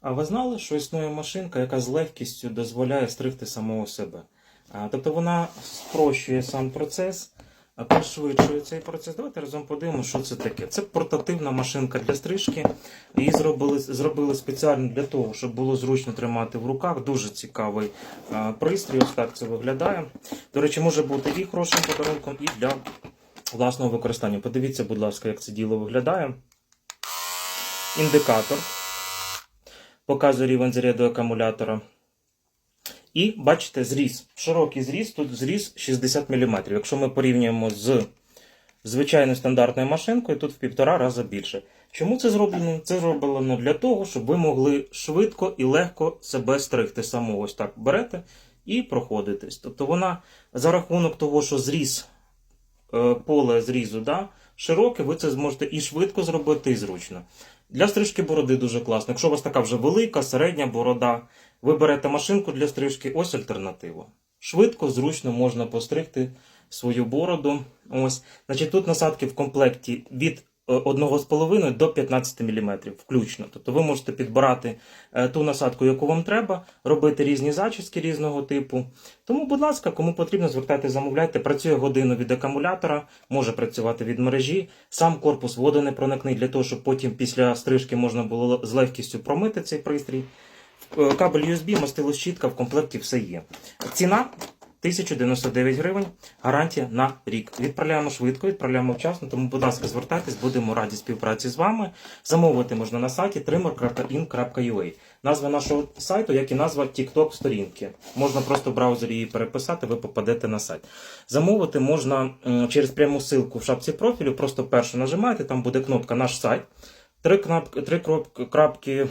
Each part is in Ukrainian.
А ви знали, що існує машинка, яка з легкістю дозволяє стригти самого себе? Тобто вона спрощує сам процес, пришвидшує цей процес. Давайте разом подивимося, що це таке. Це портативна машинка для стрижки. Її зробили, зробили спеціально для того, щоб було зручно тримати в руках. Дуже цікавий пристрій. Ось так це виглядає. До речі, може бути і хорошим подарунком, і для власного використання. Подивіться, будь ласка, як це діло виглядає. Індикатор показує рівень заряду акумулятора. І бачите, зріз. Широкий зріз, тут зріз 60 мм. Якщо ми порівнюємо з звичайною стандартною машинкою, тут в півтора рази більше. Чому це зроблено? Це зроблено для того, щоб ви могли швидко і легко себе стригти самого. Ось так берете і проходитесь. Тобто вона за рахунок того, що зріз е, поле зрізу да, широке, ви це зможете і швидко зробити, і зручно. Для стрижки бороди дуже класно. Якщо у вас така вже велика, середня борода, ви берете машинку для стрижки, ось альтернатива. Швидко, зручно можна постригти свою бороду. Ось. Значить, тут насадки в комплекті від 1,5 до 15 мм включно. Тобто ви можете підбирати е, ту насадку, яку вам треба, робити різні зачіски різного типу. Тому, будь ласка, кому потрібно, звертайте, замовляйте. Працює годину від акумулятора, може працювати від мережі. Сам корпус водонепроникний для того, щоб потім після стрижки можна було з легкістю промити цей пристрій. Е, Кабель USB, мастило щітка, в комплекті все є. Ціна 1099 гривень, гарантія на рік. Відправляємо швидко, відправляємо вчасно, тому, будь ласка, звертайтесь, будемо раді співпраці з вами. Замовити можна на сайті trimor.in.ua. Назва нашого сайту, як і назва TikTok сторінки. Можна просто в браузері її переписати, ви попадете на сайт. Замовити можна через пряму ссылку в шапці профілю, просто першу нажимаєте, там буде кнопка Наш сайт. Три, кнопки, три кроп- крапки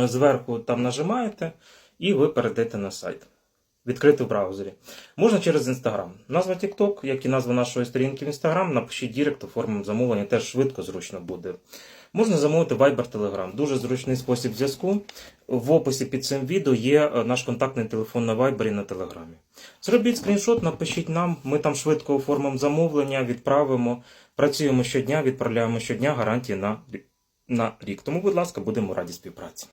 е, зверху там нажимаєте, і ви перейдете на сайт. Відкрити в браузері. Можна через Instagram. Назва TikTok, як і назва нашої сторінки в Instagram, напишіть Дірект, оформимо замовлення, теж швидко, зручно буде. Можна замовити Viber Telegram. Дуже зручний спосіб зв'язку. В описі під цим відео є е, наш контактний телефон на Viber і на Телеграмі. Зробіть скріншот, напишіть нам, ми там швидко оформимо замовлення, відправимо. Працюємо щодня, відправляємо щодня гарантії на, на рік. Тому, будь ласка, будемо раді співпраці.